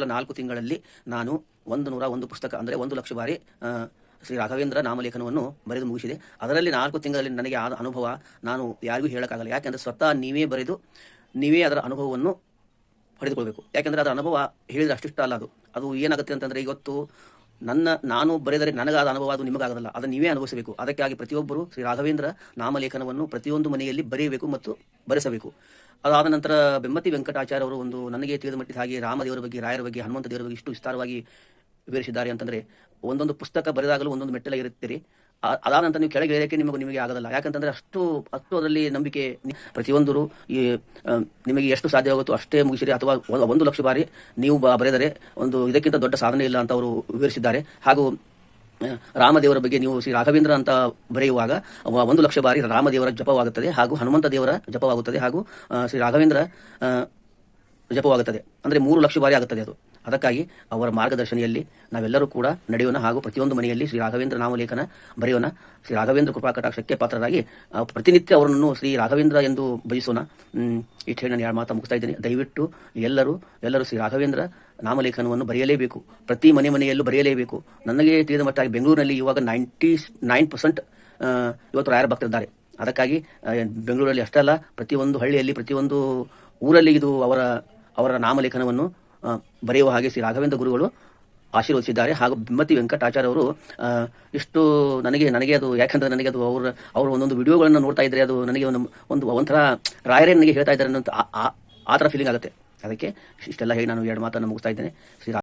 ಕೇವಲ ನಾಲ್ಕು ತಿಂಗಳಲ್ಲಿ ನಾನು ಒಂದು ನೂರ ಒಂದು ಪುಸ್ತಕ, ಅಂದರೆ ಒಂದು ಲಕ್ಷ ಬಾರಿ ಶ್ರೀ ರಾಘವೇಂದ್ರ ನಾಮಲೇಖನವನ್ನು ಬರೆದು ಮುಗಿಸಿದೆ. ಅದರಲ್ಲಿ ನಾಲ್ಕು ತಿಂಗಳಲ್ಲಿ ನನಗೆ ಆದ ಅನುಭವ ನಾನು ಯಾರಿಗೂ ಹೇಳೋಕ್ಕಾಗಲ್ಲ. ಯಾಕೆಂದರೆ ಸ್ವತಃ ನೀವೇ ಬರೆದು ನೀವೇ ಅದರ ಅನುಭವವನ್ನು ಪಡೆದುಕೊಳ್ಬೇಕು. ಯಾಕೆಂದರೆ ಅದರ ಅನುಭವ ಹೇಳಿದರೆ ಅಷ್ಟಿಷ್ಟ ಅಲ್ಲ ಅದು. ಅದು ಏನಾಗುತ್ತೆ ಅಂತಂದರೆ ಇವತ್ತು ನನ್ನ, ನಾನು ಬರೆದರೆ ನನಗಾದ ಅನುಭವ ಅದು ನಿಮಗಾಗದಲ್ಲ. ಅದನ್ನು ನೀವೇ ಅನುಭವಿಸಬೇಕು. ಅದಕ್ಕಾಗಿ ಪ್ರತಿಯೊಬ್ಬರು ಶ್ರೀ ರಾಘವೇಂದ್ರ ನಾಮಲೇಖನವನ್ನು ಪ್ರತಿಯೊಂದು ಮನೆಯಲ್ಲಿ ಬರೆಯಬೇಕು ಮತ್ತು ಬರೆಸಬೇಕು. ಅದಾದ ನಂತರ ಬೆಮ್ಮತಿ ವೆಂಕಟಾಚಾರ್ಯ ಅವರು ಒಂದು ನನಗೆ ತಿಳಿದ ಮಟ್ಟಿದ ಹಾಗೆ ರಾಮದೇವರ ಬಗ್ಗೆ, ರಾಯರ ಬಗ್ಗೆ, ಹನುಮಂತ ದೇವರ ಬಗ್ಗೆ ಇಷ್ಟು ವಿಸ್ತಾರವಾಗಿ ವಿವರಿಸಿದ್ದಾರೆ ಅಂತಂದರೆ, ಒಂದೊಂದು ಪುಸ್ತಕ ಬರೆದಾಗಲೂ ಒಂದೊಂದು ಮೆಟ್ಟಲ ಇರುತ್ತೀರಿ. ಆ- ಅದಾದ ನಂತರ ನೀವು ಕೆಳಗೆ ಇಳಿಯೋಕ್ಕೆ ನಿಮಗೆ ನಿಮಗೆ ಆಗೋದಿಲ್ಲ. ಯಾಕಂತಂದ್ರೆ ಅಷ್ಟು ಅಷ್ಟು ಅದರಲ್ಲಿ ನಂಬಿಕೆ ಪ್ರತಿಯೊಂದರೂ ಈ ನಿಮಗೆ ಎಷ್ಟು ಸಾಧ್ಯವಾಗುತ್ತೋ ಅಷ್ಟೇ ಮುಗಿಸಿರಿ. ಅಥವಾ ಒಂದು ಲಕ್ಷ ಬಾರಿ ನೀವು ಬರೆದರೆ ಒಂದು ಇದಕ್ಕಿಂತ ದೊಡ್ಡ ಸಾಧನೆ ಇಲ್ಲ ಅಂತ ಅವರು ವಿವರಿಸಿದ್ದಾರೆ. ಹಾಗೂ ರಾಮದೇವರ ಬಗ್ಗೆ ನೀವು ಶ್ರೀ ರಾಘವೇಂದ್ರ ಅಂತ ಬರೆಯುವಾಗ ಒಂದು ಲಕ್ಷ ಬಾರಿ ರಾಮದೇವರ ಜಪವಾಗುತ್ತದೆ ಹಾಗೂ ಹನುಮಂತ ದೇವರ ಜಪವಾಗುತ್ತದೆ ಹಾಗೂ ಶ್ರೀ ರಾಘವೇಂದ್ರ ಜಪವಾಗುತ್ತದೆ. ಅಂದರೆ ಮೂರು ಲಕ್ಷ ಬಾರಿ ಆಗುತ್ತದೆ ಅದು. ಅದಕ್ಕಾಗಿ ಅವರ ಮಾರ್ಗದರ್ಶನೆಯಲ್ಲಿ ನಾವೆಲ್ಲರೂ ಕೂಡ ನಡೆಯೋಣ ಹಾಗೂ ಪ್ರತಿಯೊಂದು ಮನೆಯಲ್ಲಿ ಶ್ರೀ ರಾಘವೇಂದ್ರ ನಾಮಲೇಖನ ಬರೆಯೋಣ. ಶ್ರೀ ರಾಘವೇಂದ್ರ ಕೃಪಾ ಕಟಾಕ್ಷಕ್ಕೆ ಪಾತ್ರರಾಗಿ ಪ್ರತಿನಿತ್ಯ ಅವರನ್ನು ಶ್ರೀ ರಾಘವೇಂದ್ರ ಎಂದು ಬಯಸೋಣ. ಇಷ್ಟು ಹೇಳಿ ನಾನು ಎರಡು ಮಾತಾ ಮುಗಿಸ್ತಾ ಇದ್ದೀನಿ. ದಯವಿಟ್ಟು ಎಲ್ಲರೂ ಎಲ್ಲರೂ ಶ್ರೀ ರಾಘವೇಂದ್ರ ನಾಮಲೇಖನವನ್ನು ಬರೆಯಲೇಬೇಕು. ಪ್ರತಿ ಮನೆ ಮನೆಯಲ್ಲೂ ಬರೆಯಲೇಬೇಕು. ನನಗೆ ತಿಳಿದ ಮಟ್ಟಾಗಿ ಬೆಂಗಳೂರಿನಲ್ಲಿ ಇವಾಗ ನೈಂಟಿ ನೈನ್ ಪರ್ಸೆಂಟ್ ಇವತ್ತು ರಾಯರ ಭಕ್ತರಿದ್ದಾರೆ. ಅದಕ್ಕಾಗಿ ಬೆಂಗಳೂರಲ್ಲಿ ಅಷ್ಟೇ ಅಲ್ಲ, ಪ್ರತಿಯೊಂದು ಹಳ್ಳಿಯಲ್ಲಿ, ಪ್ರತಿಯೊಂದು ಊರಲ್ಲಿ ಇದು ಅವರ ಅವರ ನಾಮಲೇಖನವನ್ನು ಬರೆಯುವ ಹಾಗೆ ಶ್ರೀ ರಾಘವೇಂದ್ರ ಗುರುಗಳು ಆಶೀರ್ವದಿಸಿದ್ದಾರೆ. ಹಾಗೂ ಬಿಮ್ಮತಿ ವೆಂಕಟಾಚಾರ್ಯ ಅವರು ಇಷ್ಟು ನನಗೆ ನನಗೆ ಅದು ಯಾಕಂದ್ರೆ ನನಗೆ ಅದು ಅವರ ಅವರ ಒಂದೊಂದು ವಿಡಿಯೋಗಳನ್ನು ನೋಡ್ತಾ ಇದ್ದರೆ ಅದು ನನಗೆ ಒಂದು ಒಂದು ಒಂಥರ ರಾಯರೇ ನನಗೆ ಹೇಳ್ತಾ ಇದ್ದಾರೆ ಅನ್ನೋ ಆ- ಥರ ಫೀಲಿಂಗ್ ಆಗುತ್ತೆ. ಅದಕ್ಕೆ ಇಷ್ಟೆಲ್ಲ ಹೇಳಿ ನಾನು ಎರಡು ಮಾತನ್ನು ಮುಗಿಸ್ತಾ ಇದ್ದೇನೆ. ಶ್ರೀ